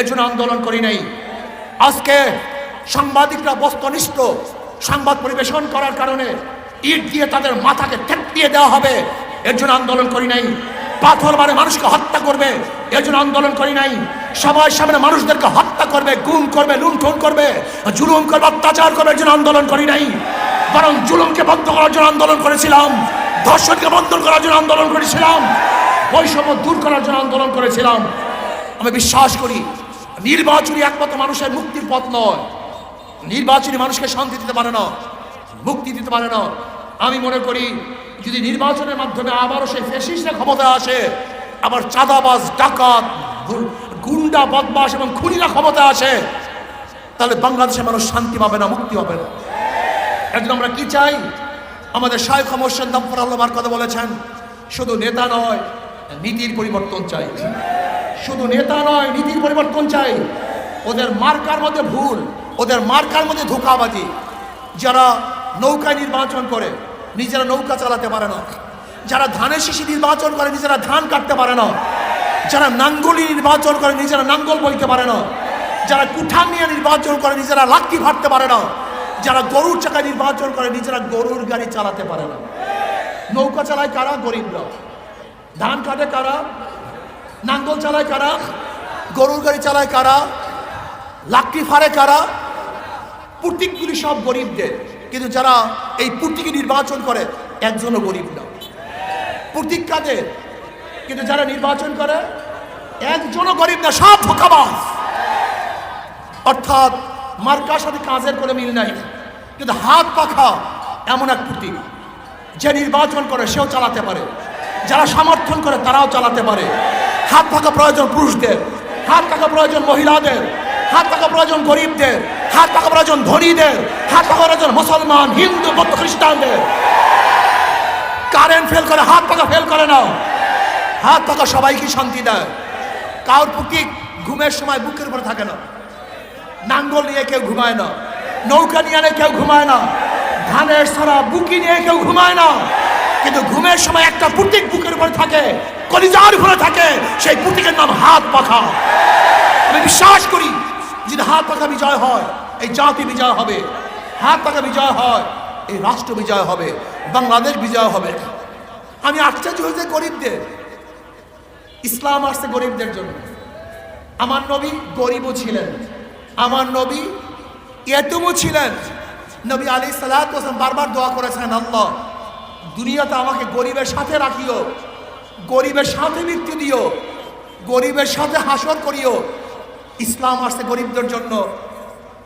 এর জন্য আন্দোলন করি নাই। আজকে সাংবাদিকরা বস্তনিষ্ঠ সংবাদ পরিবেশন করার কারণে ইট দিয়ে তাদের মাথাকে দিয়ে দেওয়া হবে এর জন্য আন্দোলন করি নাই। পাথর মারে মানুষকে হত্যা করবে এর জন্য আন্দোলন করি নাই। সবার সামনে মানুষদেরকে হত্যা করবে, গুম করবে, লুণ্ঠন করবে, জুলুম করবে, অত্যাচার করবে এর জন্য আন্দোলন করি নাই। বরং জুলুমকে বন্ধ করার জন্য আন্দোলন করেছিলাম, ধর্ষণকে বন্ধ করার জন্য আন্দোলন করেছিলাম, বৈষম্য দূর করার জন্য আন্দোলন করেছিলাম। আমি বিশ্বাস করি নির্বাচনী একমাত্র মানুষের মুক্তির পথ নয়। নির্বাচনী মানুষকে শান্তি দিতে পারে না, মুক্তি দিতে পারে না। আমি মনে করি, যদি নির্বাচনের মাধ্যমে আবারও সেই ফেসিসরা ক্ষমতা আসে, আবার চাঁদাবাজ, ডাকাত গুন্ডা বদমাস এবং খুনিরা ক্ষমতা আসে, তাহলে বাংলাদেশের মানুষ শান্তি পাবে না, মুক্তি পাবে না। একজন আমরা কি চাই? আমাদের শায়খ মোর্শেদ দম্পর আল্লাহর কথা বলেছেন, শুধু নেতা নয়, নীতির পরিবর্তন চাই। শুধু নেতা নয়, নীতির পরিবর্তন চাই। ওদের মার্কার মধ্যে ভুল, ওদের মার্কার মধ্যে ধোকাবাজি। যারা নৌকায় নির্বাচন করে, নিজেরা নৌকা চালাতে পারে না। যারা ধানের শিশি নির্বাচন করে, নিজেরা ধান কাটতে পারে না। যারা নাঙ্গলি নির্বাচন করে, নিজেরা নাঙ্গল বইতে পারে না। যারা কুঠান নিয়ে নির্বাচন করে, নিজেরা লাঠি ফাটতে পারে না। যারা গরুর চাকায় নির্বাচন করে, নিজেরা গরুর গাড়ি চালাতে পারে না। নৌকা চালায় কারা? গরিবরা। ধান কাটে কারা? নাঙ্গল চালায় কারা? গরুর গাড়ি চালায় কারা? লাকড়ি ফাড়ে কারা? প্রতীকগুলি সব গরিবদের। কিন্তু যারা এই প্রতীকে নির্বাচন করে, একজনও গরিব না। প্রতীক কাদের? কিন্তু যারা নির্বাচন করে, একজনও গরিব না, সব ধোকাবাজ। অর্থাৎ মার্কার সাথে কাজের কোনো মিল নাই। কিন্তু হাত পাখা এমন এক প্রতীক যে নির্বাচন করে, সেও চালাতে পারে। যারা সমর্থন করে, তারাও চালাতে পারে। হাত পাকা প্রয়োজন পুরুষদের, হাত পাকা প্রয়োজন মহিলাদের, হাত পাকা প্রয়োজন গরিবদের, হাত পাকা প্রয়োজন ধনীদের, হাত পাকা প্রয়োজন মুসলমান, হিন্দু, বৌদ্ধ, খ্রিস্টানদের। কারেন্ট ফেল করে, হাত পাকা ফেল করে না হাত পাকা সবাইকে শান্তি দেয়। কার প্রতীক ঘুমের সময় বুকের উপরে থাকে না। নাঙ্গল নিয়ে কেউ ঘুমায় না। নৌকা নিয়ে কেউ ঘুমায় না। ধানের সারা বুকি নিয়ে কেউ ঘুমায় না। কিন্তু ঘুমের সময় একটা প্রতীক বুকের উপরে থাকে, কলিজার উপরে থাকে, সেই প্রতীকের নাম হাত পাখা। আমি বিশ্বাস করি, যদি হাত পাখা বিজয় হয়, এই জাতি বিজয় হবে। হাত পাখা বিজয় হয়, এই রাষ্ট্র বিজয় হবে, বাংলাদেশ বিজয় হবে। আমি আশ্চর্য হয়েছে গরিবদের। ইসলাম আসছে গরিবদের জন্য। আমার নবী গরিবও ছিলেন। আমার নবী এতমও ছিলেন। নবী আলী সালাম বারবার দোয়া করেছেন, আল্লাহ দুনিয়াতে আমাকে গরিবের সাথে রাখিও, গরিবের সাথে মৃত্যু দিও, গরিবের সাথে হাসর করিও। ইসলাম আসছে গরিবদের জন্য।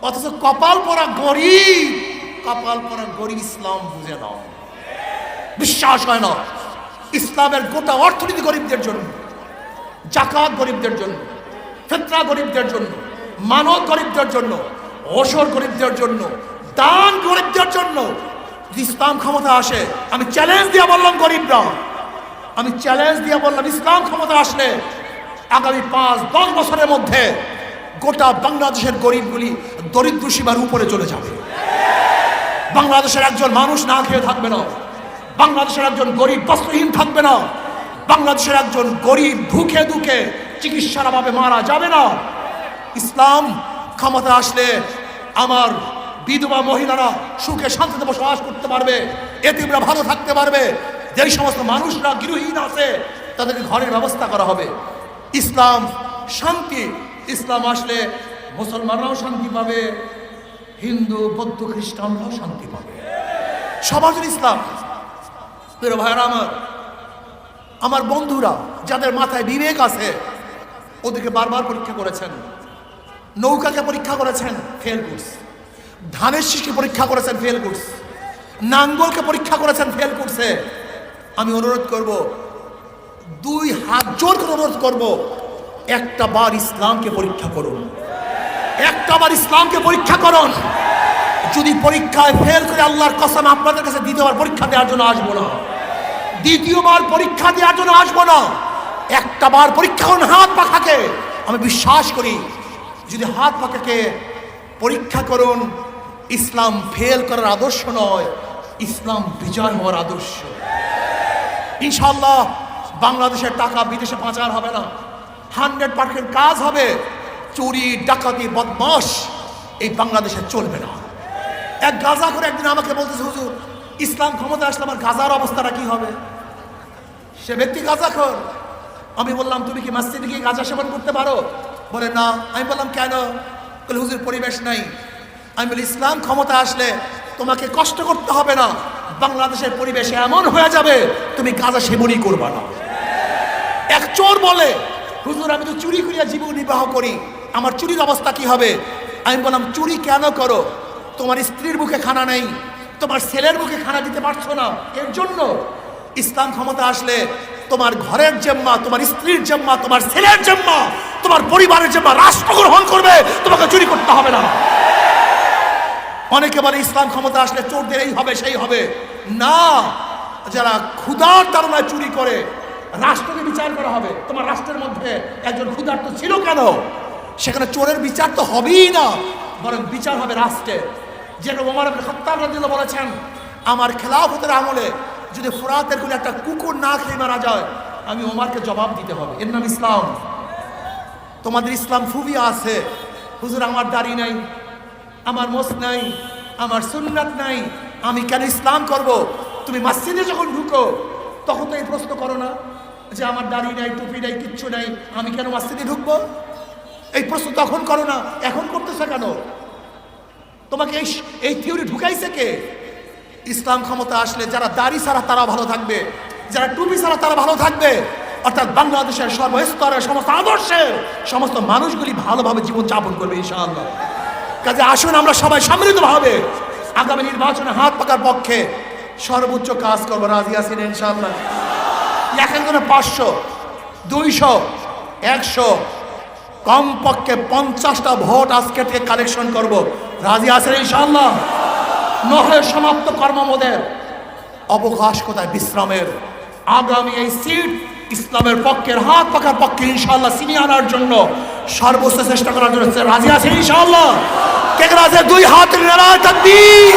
অথচ কপাল পরা গরিব, কপাল পরা গরিব ইসলাম বুঝে নাও। বিশ্বাস হয় না। ইসলামের গোটা অর্থনীতি গরিবদের জন্য, জাকাত গরিবদের জন্য, ফেতরা গরিবদের জন্য, মানব গরিবদের জন্য, অসর গরিবদের জন্য, দান গরিবদের জন্য যদি ইসলাম ক্ষমতা আসে, আমি চ্যালেঞ্জ দিয়ে বললাম গরিবরা। আমি চ্যালেঞ্জ দিয়ে বললাম ইসলাম ক্ষমতা আসলে, আগামী পাঁচ, দশ বছরের মধ্যে গোটা বাংলাদেশের গরিবগুলি দরিদ্র সীমার উপরে চলে যাবে। বাংলাদেশের একজন মানুষ না খেয়ে থাকবে না। বাংলাদেশের একজন গরিব বস্ত্রহীন থাকবে না। বাংলাদেশের একজন গরিব ভুখে দুঃখে চিকিৎসার অভাবে মারা যাবে না। ইসলাম ক্ষমতা আসলে আমার বিধবা মহিলারা সুখে শান্তিতে বসবাস করতে পারবে, এতিমরা ভালো থাকতে পারবে। যেই সমস্ত মানুষরা গৃহহীন আছে, তাদেরকে ঘরের ব্যবস্থা করা হবে। ইসলাম শান্তি। ইসলাম আসলে মুসলমানরাও শান্তি পাবে, হিন্দু, বৌদ্ধ, খ্রিস্টানরাও শান্তি পাবে। সবার ইসলাম। প্রিয় ভাইরা আমার আমার বন্ধুরা যাদের মাথায় বিবেক আছে, ওদেরকে বারবার পরীক্ষা করেছেন, নৌকাকে পরীক্ষা করেছেন ফেল করছে ধানের শীষকে পরীক্ষা করেছেন ফেল করছে। নাঙ্গলকে পরীক্ষা করেছেন ফেল করছে। আমি অনুরোধ করব, দুই হাত জোর করে অনুরোধ করব, একটা বার ইসলামকে পরীক্ষা করুন। একটা বার ইসলামকে পরীক্ষা করুন। যদি পরীক্ষায় ফেল করে আল্লাহর কসম আপনাদের কাছে দ্বিতীয়বার পরীক্ষা দেওয়ার জন্য আসব না। দ্বিতীয়বার পরীক্ষা দেওয়ার জন্য আসব না। একটা বার পরীক্ষা করুন হাত পাখাকে। আমি বিশ্বাস করি, যদি হাত পাখাকে পরীক্ষা করুন ইসলাম ফেল করার আদর্শ নয়, ইসলাম বিজয় হওয়ার আদর্শ। ইনশাল্লাহ বাংলাদেশের টাকা বিদেশে পাচার হবে না। হান্ড্রেড পার্সেন্ট কাজ হবে, চুরি, ডাকাতি বদমাস এই বাংলাদেশে চলবে না। এক গাজা করে একদিন আমাকে বলতেছে, হুজুর, ইসলাম ক্ষমতা আসলে আমার গাজার অবস্থাটা কি হবে? সে ব্যক্তি গাজা খোর। আমি বললাম, তুমি কি মসজিদে গিয়ে গাঁজা সেবন করতে পারো? বলে, না। আমি বললাম, কেন? হুজুর, পরিবেশ নাই। আমি বলি ইসলাম ক্ষমতা আসলে তোমাকে কষ্ট করতে হবে না। বাংলাদেশের পরিবেশ এমন হয়ে যাবে, তুমি গাঁজা সেবনই করবা না। এক চোর বলে, হুজুর, আমি তো চুরি করিয়া জীবন নির্বাহ করি। আমার চুরির অবস্থা কি হবে? আমি বললাম, চুরি কেন করো? তোমার স্ত্রীর মুখে খানা নেই, তোমার ছেলের মুখে খানা দিতে পারছ না। এর জন্য ইসলাম ক্ষমতা আসলে তোমার ঘরের জেম্মা, তোমার স্ত্রীর জেম্মা, তোমার ছেলের জেম্মা, তোমার পরিবারের জেম্মা রাষ্ট্র গ্রহণ করবে। তোমাকে চুরি করতে হবে না। অনেকে বলে ইসলাম ক্ষমতা আসলে চোরদের এই হবে, সেই হবে। না, যারা ক্ষুধার তারণায় চুরি করে, রাষ্ট্রকে বিচার করা হবে। তোমার রাষ্ট্রের মধ্যে একজন ক্ষুধার্ত ছিল কেন? সেখানে চোরের বিচার তো হবেই না, বরং বিচার হবে রাষ্ট্রের যেটা ওমর খত্তাব বলেছেন, আমার খেলাফতের আমলে যদি ফোরাতের কোনো একটা কুকুর না খেয়ে মারা যায়, আমি ওমারকে জবাব দিতে হবে। এর নাম ইসলাম। তোমাদের ইসলাম খুবই আছে। হুজুর, আমার দাড়ি নাই। আমার মোস নাই, আমার সুন্নাত নাই, আমি কেন ইসলাম করব? তুমি মসজিদে যখন ঢুকো, তখন তো এই প্রশ্ন করো না যে আমার দাড়ি নাই, টুপি নাই, কিচ্ছু নাই, আমি কেন মসজিদে ঢুকবো? এই প্রশ্ন তখন করো না, এখন করতেছে কেন? তোমাকে এই এই থিওরি ঢুকাইছে কে? ইসলাম ক্ষমতা আসলে যারা দাড়ি ছাড়া তারা ভালো থাকবে, যারা টুপি ছাড়া তারা ভালো থাকবে। অর্থাৎ বাংলাদেশের সর্বস্তরের সমস্ত আদর্শের সমস্ত মানুষগুলি ভালোভাবে জীবন যাপন করবে, ইনশাআল্লাহ। কাজে আসুন, আমরা সবাই সম্মিলিতভাবে আগামী নির্বাচনে হাত পাকার পক্ষে সর্বোচ্চ কাজ করব। রাজি আছেন ইনশাল্লাহ একজনে পাঁচশো, দুইশো, একশো, কমপক্ষে পঞ্চাশটা ভোট আজকে থেকে কালেকশন করব। রাজি আছেন ইনশাআল্লাহ? নহলে সমাপ্ত কর্মমোদের অবকাশ কোথায়? বিশ্রামের। আগামী এই সিট ইসলামের পক্ষের হাত পাকার পক্ষে ইনশাল্লাহ সিনিয়ে আনার জন্য সর্বোচ্চ চেষ্টা করার জন্য রাজি আছেন ইনশাআল্লাহ? কে কে দুই হাত নারায় তাকবীর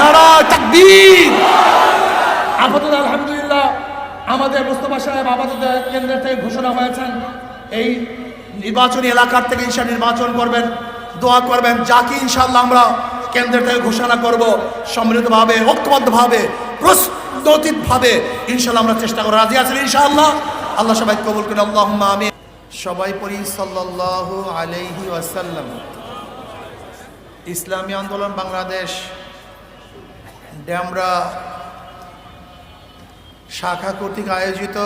নারায় তাকবীর। আপাতত আলহামদুলিল্লাহ আমাদের মোস্তফা সাহেব আপাতত কেন্দ্রের থেকে ঘোষণা হয়েছেন। এই নির্বাচনী এলাকার থেকে ইনশা নির্বাচন করবেন দোয়া করবেন যাকে ইনশাল্লাহ আমরা কেন্দ্রের থেকে ঘোষণা করব সম্মিলিতভাবে ঐক্যবদ্ধভাবে প্রস্তুতিভাবে ইনশাল্লাহ আমরা চেষ্টা করব। রাজি আছেন ইনশাআল্লাহ? আল্লাহ সবাই কবুল করে আল্লাহ আমি সবাই পড়ি সাল্লাল্লাহু আলাইহি ওয়াসাল্লাম। ইসলামী আন্দোলন বাংলাদেশ, ড্যামরা শাখা কর্তৃক আয়োজিত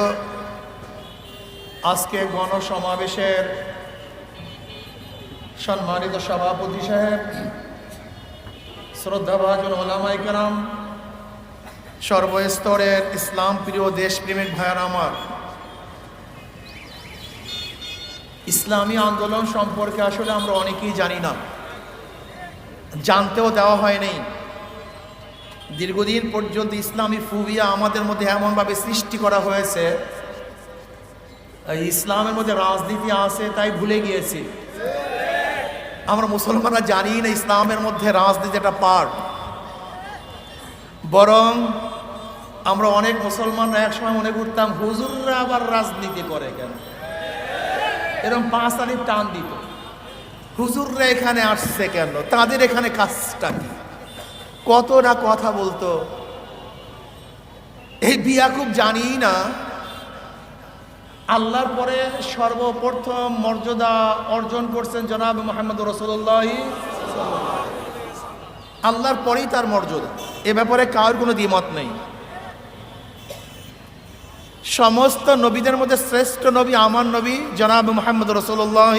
আজকে গণসমাবেশের সম্মানিত সভাপতি সাহেব, শ্রদ্ধাভাজন ওলামাই কেরাম, সর্বস্তরের ইসলাম প্রিয় দেশপ্রেমিক ভাইয়ার আমার। ইসলামী আন্দোলন সম্পর্কে আসলে আমরা অনেকেই জানি না। জানতেও দেওয়া হয়নি। দীর্ঘদিন পর্যন্ত ইসলামী ফুবিয়া আমাদের মধ্যে এমনভাবে সৃষ্টি করা হয়েছে ইসলামের মধ্যে রাজনীতি আছে, তাই ভুলে গিয়েছি। আমরা মুসলমানরা জানি না ইসলামের মধ্যে রাজনীতি একটা পার্ট বরং আমরা অনেক মুসলমানরা একসময় মনে করতাম, হুজুররা আবার রাজনীতি করে কেন? এরকম পাঁচ তারিখ টান দিত। হুজুররা এখানে আসছে কেন? তাদের এখানে কাজটা কি? কত না কথা বলতো? এই বিয়া খুব জানি না। আল্লাহর পরে সর্বপ্রথম মর্যাদা অর্জন করছেন জনাব মোহাম্মদ রসুল্লাহ আল্লাহর পরেই তার মর্যাদা। এ ব্যাপারে কারোর কোনো দ্বিমত নেই। সমস্ত নবীদের মধ্যে শ্রেষ্ঠ নবী, আমার নবী জনাব মোহাম্মদ রসুল্লাহ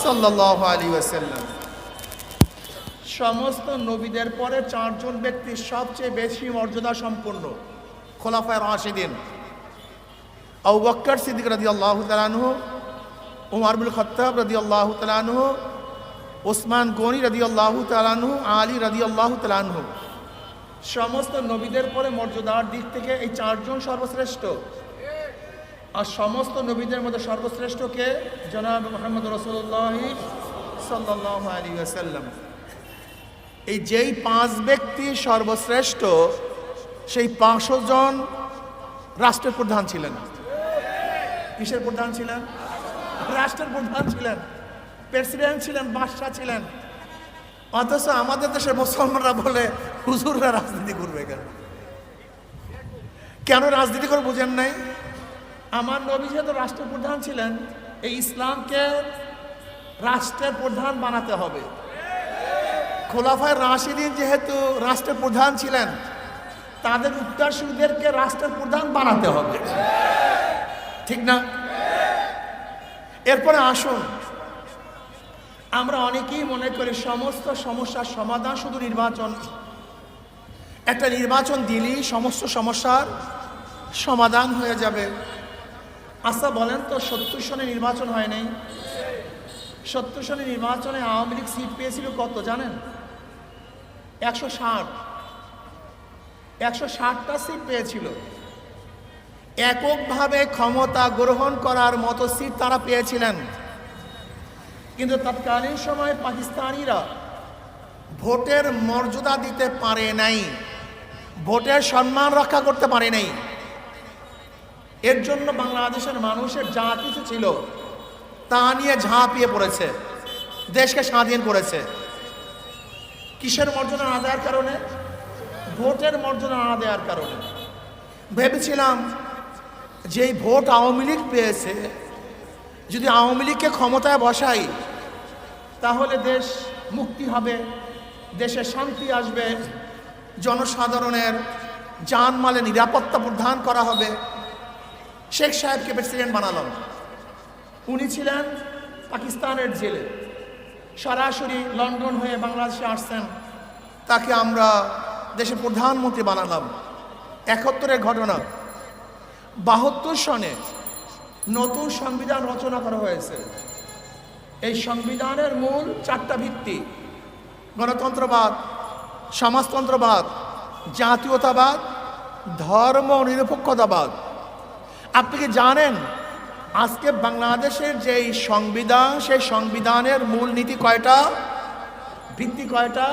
সাল্লাহ সমস্ত নবীদের পরে চারজন ব্যক্তি সবচেয়ে বেশি মর্যাদা সম্পন্ন, খোলাফায় রাশিদিন। সিদ্দিক রাদি আল্লাহ তালানহু উমার বিল খত্তাব রাদি আল্লাহ তালানহু ওসমান গনি রাদি আল্লাহ তালানহু আলী রাদি আল্লাহ তালানহু সমস্ত নবীদের পরে মর্যাদার দিক থেকে এই চারজন সর্বশ্রেষ্ঠ। আর সমস্ত নবীদের মধ্যে সর্বশ্রেষ্ঠ কে? জনাব মোহাম্মদ রসুল্লাহ আসাল্লাম এই যেই পাঁচ ব্যক্তি সর্বশ্রেষ্ঠ, সেই পাঁচশো জন রাষ্ট্রের প্রধান ছিলেন। কিসের প্রধান ছিলেন? রাষ্ট্রের প্রধান ছিলেন। প্রেসিডেন্ট ছিলেন, বাদশাহ ছিলেন। অথচ আমাদের দেশের মুসলমানরা বলে, হুজুররা রাজনীতি করবে কেন? কেন রাজনীতি করে বুঝেন নাই? আমার নবী যেহেতু রাষ্ট্রপ্রধান ছিলেন, এই ইসলামকে রাষ্ট্রের প্রধান বানাতে হবে। খোলাফায় রাশিদিন যেহেতু রাষ্ট্রের প্রধান ছিলেন, তাদের উত্তরসূরিদেরকে রাষ্ট্রের প্রধান বানাতে হবে। ঠিক না? এরপরে আসুন। আমরা অনেকেই মনে করি সমস্ত সমস্যার সমাধান শুধু নির্বাচন। একটা নির্বাচন দিলেই সমস্ত সমস্যার সমাধান হয়ে যাবে। আচ্ছা বলেন তো, সত্তর সনে নির্বাচন হয় নাই? সত্তর সনে নির্বাচনে আওয়ামী লীগ সিট পেয়েছিল কত, জানেন? একশো ষাট। একশো ষাটটা সিট পেয়েছিল। এককভাবে ক্ষমতা গ্রহণ করার মতো সিট তারা পেয়েছিলেন। কিন্তু তৎকালীন সময়ে পাকিস্তানিরা ভোটের মর্যাদা দিতে পারে নাই। ভোটের সম্মান রক্ষা করতে পারে নাই। এর জন্য বাংলাদেশের মানুষের যা কিছু ছিল, তা নিয়ে ঝাঁপিয়ে পড়েছে, দেশকে স্বাধীন করেছে। কিসের মর্যাদা না দেওয়ার কারণে? ভোটের মর্যাদা না দেওয়ার কারণে। ভেবেছিলাম যেই ভোট আওয়ামী লীগ পেয়েছে, যদি আওয়ামী লীগকে ক্ষমতায় বসাই, তাহলে দেশ মুক্তি হবে, দেশে শান্তি আসবে, জনসাধারণের জানমালে নিরাপত্তা প্রদান করা হবে। শেখ সাহেবকে প্রেসিডেন্ট বানালাম। উনি ছিলেন পাকিস্তানের জেলে। সরাসরি লন্ডন হয়ে বাংলাদেশে আসছেন। তাকে আমরা দেশের প্রধানমন্ত্রী বানালাম। একাত্তরের ঘটনা। বাহাত্তর সনে নতুন সংবিধান রচনা করা হয়েছে। এই সংবিধানের মূল চারটা ভিত্তি। গণতন্ত্রবাদ, সমাজতন্ত্রবাদ, জাতীয়তাবাদ, ধর্ম নিরপেক্ষতাবাদ। আপনি কি জানেন? আজকে বাংলাদেশের যেই সংবিধান, সেই সংবিধানের মূল নীতি কয়টা? ভিত্তি কয়টা?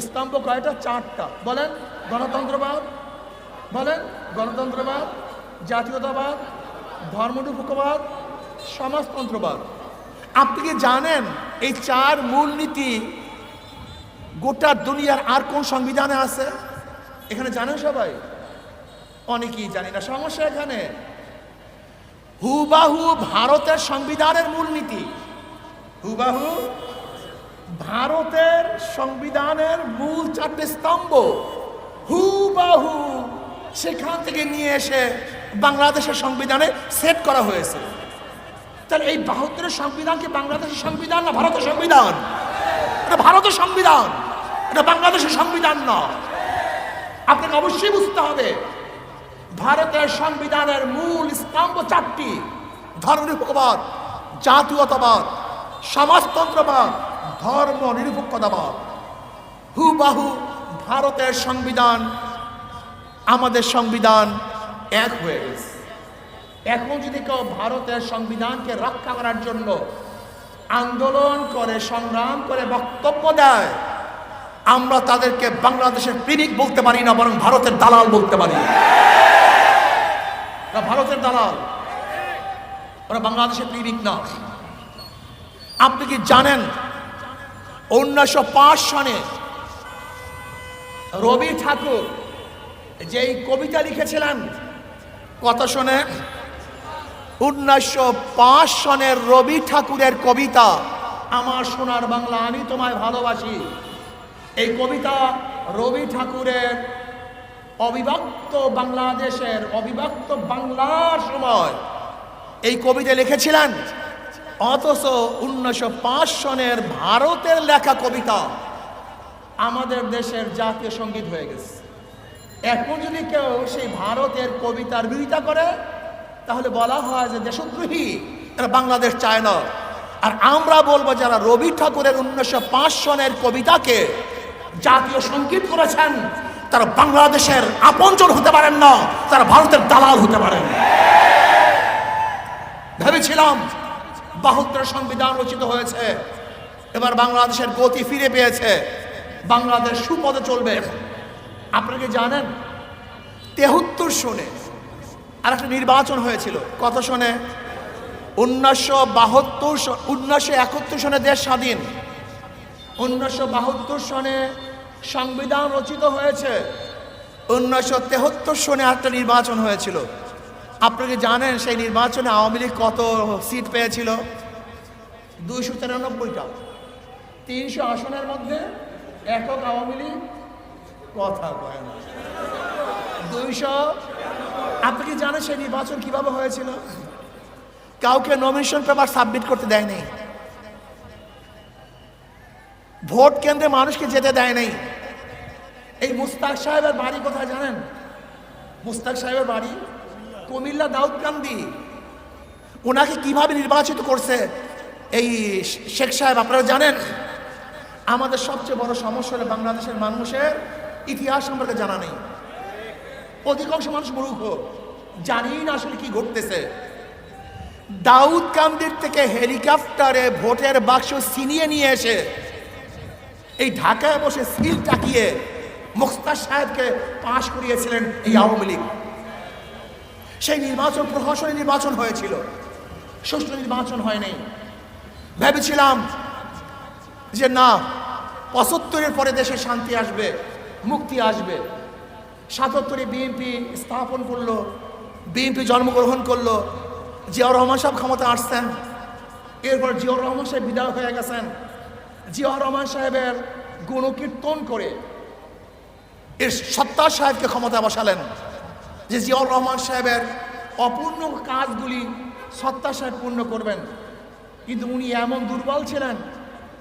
স্তম্ভ কয়টা? চারটা। বলেন, গণতন্ত্রবাদ বলেন, গণতন্ত্রবাদ, জাতীয়তাবাদ, ধর্মনিরপেক্ষবাদ, সমাজতন্ত্রবাদ। আপনি কি জানেন এই চার মূল নীতি গোটা দুনিয়ার আর কোন সংবিধানে আছে? এখানে জানেন সবাই? অনেকেই জানি না, সমস্যা এখানে। হুবাহু ভারতের সংবিধানের মূলনীতি। হুবাহু ভারতের সংবিধানের মূল চারটে স্তম্ভ। হুবাহু সেখান থেকে নিয়ে এসে বাংলাদেশের সংবিধানে সেট করা হয়েছে। তাহলে এই বাহাত্তরের সংবিধান কি বাংলাদেশের সংবিধান না ভারতের সংবিধান? এটা ভারতের সংবিধান। এটা বাংলাদেশের সংবিধান না। আপনাকে অবশ্যই বুঝতে হবে ভারতের সংবিধানের মূল স্তম্ভ চারটি। ধর্ম ধর্মনিরপেক্ষবাদ, জাতীয়তাবাদ, সমাজতন্ত্রবাদ ধর্ম নিরপেক্ষতাবাদ হুবাহু ভারতের সংবিধান, আমাদের সংবিধান এক হয়ে গেছে। এখন যদি কেউ ভারতের সংবিধানকে রক্ষা করার জন্য আন্দোলন করে, সংগ্রাম করে বক্তব্য দেয় আমরা তাদেরকে বাংলাদেশের প্রেমিক বলতে পারি না, বরং ভারতের দালাল বলতে পারি। ভারতের দালাল। ওরা বাংলাদেশের প্রেমিক না। আপনি কি জানেন, উনিশশো পাঁচ সনে রবি ঠাকুর যেই কবিতা লিখেছিলেন কত শোনে উনিশশো পাঁচ সনের রবি ঠাকুরের কবিতা, আমার সোনার বাংলা আমি তোমায় ভালোবাসি। এই কবিতা রবি ঠাকুরের অবিভক্ত বাংলাদেশের অবিভক্ত বাংলার সময়। এই কবিতা লিখেছিলেন, অথচ উনিশশো পাঁচ সনের ভারতের লেখা কবিতা আমাদের দেশের জাতীয় সংগীত হয়ে গেছে। এখন যদি কেউ সেই ভারতের কবিতার বিরোধিতা করে, তাহলে বলা হয় যে দেশদ্রোহী, এরা বাংলাদেশ চায় না। আর আমরা বলব যারা রবি ঠাকুরের উনিশশো পাঁচ সনের কবিতাকে জাতীয় সংগীত করেছেন। তারা বাংলাদেশের আপনজন হতে পারেন না, তারা ভারতের দালাল হতে পারেন। ভেবেছিলাম বাহাত্তর সংবিধান রচিত হয়েছে, এবার বাংলাদেশের গতি ফিরে পেয়েছে, বাংলাদেশ সুপদে চলবে। আপনাকে জানেন? তেহত্তর সনে আর একটা নির্বাচন হয়েছিল, কত সনে? উনিশশো বাহাত্তর উনিশশো একাত্তর সনে দেশ স্বাধীন। উনিশশো বাহাত্তর সনে সংবিধান রচিত হয়েছে। উনিশশো তেহত্তর সনে একটা নির্বাচন হয়েছিল। আপনাকে জানেন সেই নির্বাচনে আওয়ামী লীগ কত সিট পেয়েছিল? দুইশো তিরানব্বইটা। তিনশো আসনের মধ্যে একক আওয়ামী লীগ কথা কয় না। দুইশো আপনি কি জানেন সেই নির্বাচন কীভাবে হয়েছিল? কাউকে নমিনেশন পেপার সাবমিট করতে দেয়নি। ভোট কেন্দ্রে মানুষকে যেতে দেয় নাই। এই মুস্তাক সাহেবের বাড়ি কোথায় জানেন? মুস্তাক সাহেবের বাড়ি কুমিল্লা দাউদকান্দি। ওনাকে কীভাবে নির্বাচিত করছে এই শেখ সাহেব, আপনারা জানেন? আমাদের সবচেয়ে বড় সমস্যা হলো বাংলাদেশের মানুষের ইতিহাস সম্পর্কে জানা নেই। অধিকাংশ মানুষ মূর্খ জানি না আসলে কি ঘটতেছে। দাউদ কান্দির থেকে হেলিকপ্টারে ভোটের বাক্স ছিনিয়ে নিয়ে এসে এই ঢাকায় বসে সিল টাকিয়ে মুখতার সাহেবকে পাশ করিয়েছিলেন এই আওয়ামী লীগ। সেই নির্বাচন, প্রহসনী নির্বাচন হয়েছিল। সুষ্ঠু নির্বাচন হয়নি ভেবেছিলাম যে না, পঁচাত্তরের পরে দেশে শান্তি আসবে, মুক্তি আসবে। সাতাত্তরে বিএনপি স্থাপন করল, বিএনপি জন্মগ্রহণ করল, জিয়াউর রহমান সাহেব ক্ষমতা আসছেন। এরপর জিয়াউর রহমান সাহেব বিদায় হয়ে গেছেন। জিয়াউর রহমান সাহেবের গুণকীর্তন করে এর সত্তার সাহেবকে ক্ষমতা বসালেন। যে জিয়াউর রহমান সাহেবের অপূর্ণ কাজগুলি সত্তার সাহেব পূর্ণ করবেন। কিন্তু উনি এমন দুর্বল ছিলেন,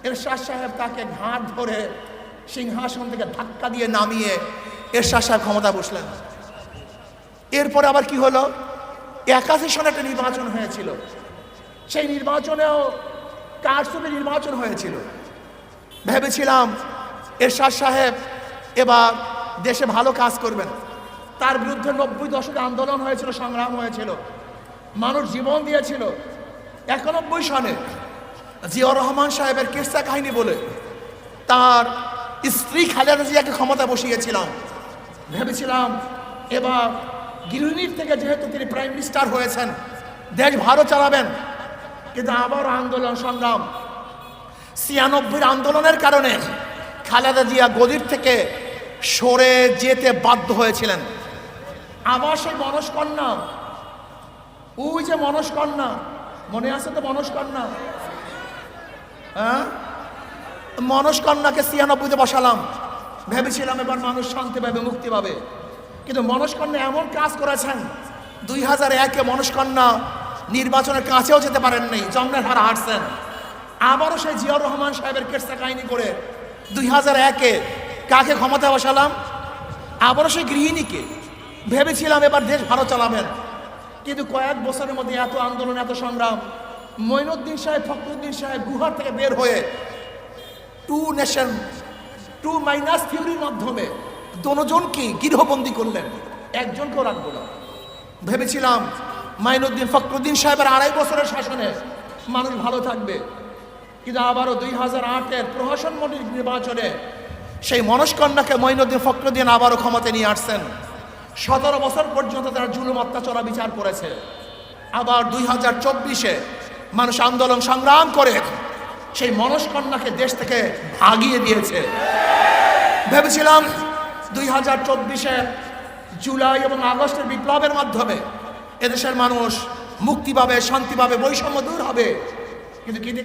এরশাদ সাহেব তাকে ঘাট ধরে সিংহাসন থেকে ধাক্কা দিয়ে নামিয়ে এরশাদ সাহেব ক্ষমতা বসলেন। এরপরে আবার কি হলো? একাশি সনে একটা নির্বাচন হয়েছিল। সেই নির্বাচনেও কারসুপে নির্বাচন হয়েছিল। ভেবেছিলাম এরশাদ সাহেব এবার দেশে ভালো কাজ করবেন। তার বিরুদ্ধে নব্বই দশকে আন্দোলন হয়েছিল, সংগ্রাম হয়েছিল, মানুষ জীবন দিয়েছিল। একানব্বই সনে জিয়াউর রহমান সাহেবের কেসা কাহিনী বলে তার স্ত্রী খালেদা জিয়াকে ক্ষমতা বসিয়েছিলাম। ভেবেছিলাম এবার গৃহিণীর থেকে যেহেতু তিনি প্রাইম মিনিস্টার হয়েছেন, দেশ ভালো চালাবেন, কিন্তু আবার আন্দোলন, সংগ্রাম ছিয়ানব্বই আন্দোলনের কারণে খালেদা জিয়া গদির থেকে সরে যেতে বাধ্য হয়েছিলেন। আবার সেই মনস্কন্যা ওই যে মনস্কন্যা মনে আছে তো মনস্কন্যা হ্যাঁ? মনস্কন্যাকে ছিয়ানব্বইতে বসালাম। ভেবেছিলাম এবার মানুষ শান্তি পাবে, মুক্তি পাবে। কিন্তু মনস্কন্যা এমন কাজ করেছেন, দুই হাজার একে মনস্কন্যা নির্বাচনের কাছেও যেতে পারেন নাই জন্মের হার হারছেন আবারও সেই জিয়াউর রহমান সাহেবের কেসটা কাহিনী করে দুই হাজার একে কাকে ক্ষমতা বসালাম? আবারও সেই গৃহিণীকে। ভেবেছিলাম এবার দেশ ভালো চালাবেন। কিন্তু কয়েক বছরের মধ্যে এত আন্দোলন, এত সংগ্রাম মঈনুদ্দিন সাহেব, ফখরুদ্দিন সাহেব গুহার থেকে বের হয়ে টু নেশন, টু মাইনাস থিওরির মাধ্যমে দনোজনকে গৃহবন্দী করলেন। একজনকেও রাখব না। ভেবেছিলাম মাইনুদ্দিন ফখরুদ্দিন সাহেবের আড়াই বছরের শাসনে মানুষ ভালো থাকবে। কিন্তু আবারও দুই হাজার আটের প্রহসন মন্ত্রী নির্বাচনে সেই মনস্কন্যাকে মঈনুদ্দিন ফখরুদ্দিন আবারও ক্ষমতায় নিয়ে আসছেন। সতেরো বছর পর্যন্ত তারা জুলুম, অত্যাচার বিচার করেছে। আবার দুই হাজার চব্বিশে মানুষ আন্দোলন সংগ্রাম করে সেই মনস্কন্যাকে দেশ থেকে ভাগিয়ে দিয়েছে। ভেবেছিলাম দুই হাজার চব্বিশে জুলাই এবং আগস্টের বিপ্লবের মাধ্যমে এদেশের মানুষ মুক্তি পাবে, শান্তি পাবে, বৈষম্য দূর হবে। কিন্তু কি